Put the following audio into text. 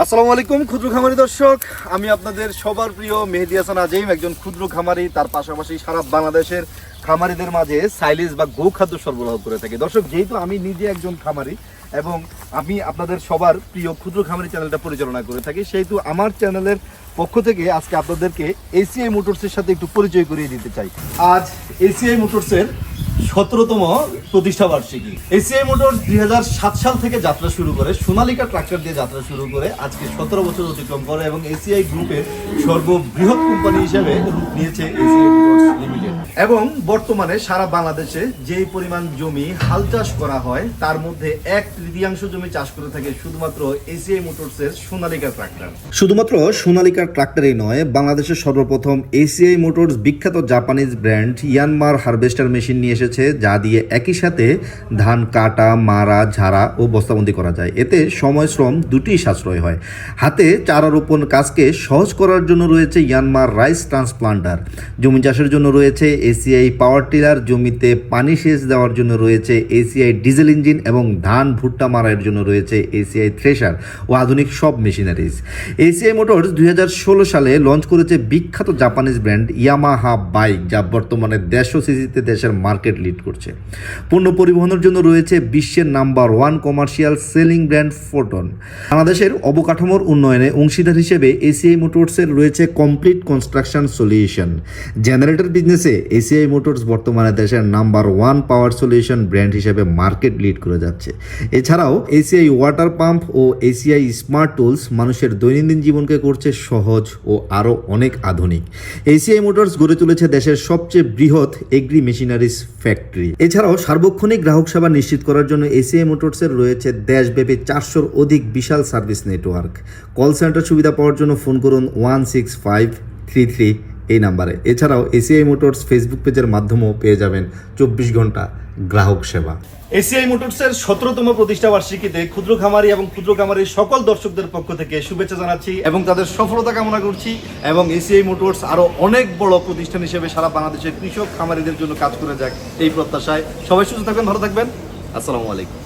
আসসালামু আলাইকুম, ক্ষুদ্র খামারি দর্শক। আমি আপনাদের সবার প্রিয় মেহেদি হাসান আজিম, একজন ক্ষুদ্র খামারি। তার পাশাপাশি সারা বাংলাদেশের খামারিদের মাঝে সাইলিজ বা গো খাদ্য সরবরাহ করে থাকি। দর্শক, যেহেতু আমি নিজে একজন খামারি এবং আমি আপনাদের সবার প্রিয় ক্ষুদ্র খামারি চ্যানেলটা পরিচালনা করে থাকি, সেহেতু আমার চ্যানেলের পক্ষ থেকে আজকে আপনাদেরকে এসিআই মোটরসের সাথে একটু পরিচয় করিয়ে দিতে চাই। আজ এসিআই মোটরসের সতেরোতম প্রতিষ্ঠা বার্ষিকী। এসিআই মোটর দুই হাজার সাত সাল থেকে যাত্রা শুরু করে, সোনালিকা ট্রাক্টর দিয়ে যাত্রা শুরু করে, আজকে সতেরো বছর অতিক্রম করে এবং এসিআই গ্রুপের সর্ববৃহৎ কোম্পানি হিসেবে রূপ নিয়েছে এসিআই এবং বর্তমানে সারা বাংলাদেশে যে পরিমাণ জমি হাল চাষ করা হয়, তার মধ্যে এক তৃতীয়াংশ জমি চাষ করে থাকে শুধুমাত্র এসিআই মোটরসের সোনালিকা ট্রাক্টর। শুধুমাত্র সোনালিকা ট্রাক্টরই নয়, বাংলাদেশের সর্বপ্রথম এসিআই মোটরস বিখ্যাত Japanese brand Yanmar harvester machine নিয়ে এসেছে, যা দিয়ে একই সাথে ধান কাটা, মারা, ঝাড়া ও বস্তাবন্দি করা যায়। এতে সময়, শ্রম দুটিই সাশ্রয় হয়। হাতে চারা রোপণ কাজকে সহজ করার জন্য রয়েছে ইয়ানমার রাইস ট্রান্সপ্লান্টার। জমি চাষের জন্য রয়েছে এসিআই পাওয়ার টিলার। জমিতে পানি সেচ দেওয়ার জন্য রয়েছে এসিআই ডিজেল ইঞ্জিন এবং ধান ভুট্টা মারার জন্য রয়েছে এসিআই থ্রেশার ও আধুনিক সব মেশিনারিজ। এসিআই মোটরস দুই হাজার ষোলো সালে লঞ্চ করেছে বিখ্যাত জাপানিজ ব্র্যান্ড ইয়ামাহা বাইক, যা বর্তমানে দেড়শো সিসিতে দেশের মার্কেট লিড করছে। পণ্য পরিবহনের জন্য রয়েছে বিশ্বের number one commercial selling brand Foton. বাংলাদেশের অবকাঠামোর উন্নয়নে অংশীদার হিসেবে এসিআই মোটরসের রয়েছে কমপ্লিট কনস্ট্রাকশন সলিউশন। জেনারেটর বিজনেসে এসিআই মোটরস বর্তমানে দেশের number one power solution brand হিসেবে মার্কেট লিড করে যাচ্ছে। এছাড়াও এসিআই ওয়াটার পাম্প ও এসিআই স্মার্ট টুলস মানুষের দৈনন্দিন জীবনকে করছে সহজ ও আরও অনেক আধুনিক। এসিআই মোটরস গড়ে তুলেছে দেশের সবচেয়ে বৃহৎ এগ্রি মেশিনারিজ ফ্যাক্টরি এছাড়াও সার্বক্ষণিক গ্রাহক সেবা নিশ্চিত করার জন্য এসিআই মোটরসের রয়েছে দেশব্যাপী চারশোর অধিক বিশাল সার্ভিস নেটওয়ার্ক। কল সেন্টার সুবিধা পাওয়ার জন্য ফোন করুন one six five three three এই নাম্বারে। এছাড়াও এসিআই মোটরস ফেসবুক পেজের মাধ্যমেও পেয়ে যাবেন চব্বিশ ঘণ্টা গ্রাহক সেবা। এসিআই মোটরসের সতেরোতম প্রতিষ্ঠা বার্ষিকীতে ক্ষুদ্র খামারি এবং ক্ষুদ্র খামারির সকল দর্শকদের পক্ষ থেকে শুভেচ্ছা জানাচ্ছি এবং তাদের সফলতা কামনা করছি এবং এসিআই মোটরস আরও অনেক বড় প্রতিষ্ঠান হিসেবে সারা বাংলাদেশের কৃষক খামারিদের জন্য কাজ করে যাক এই প্রত্যাশায়। সবাই সুস্থ থাকবেন, ভালো থাকবেন। আসসালামু আলাইকুম।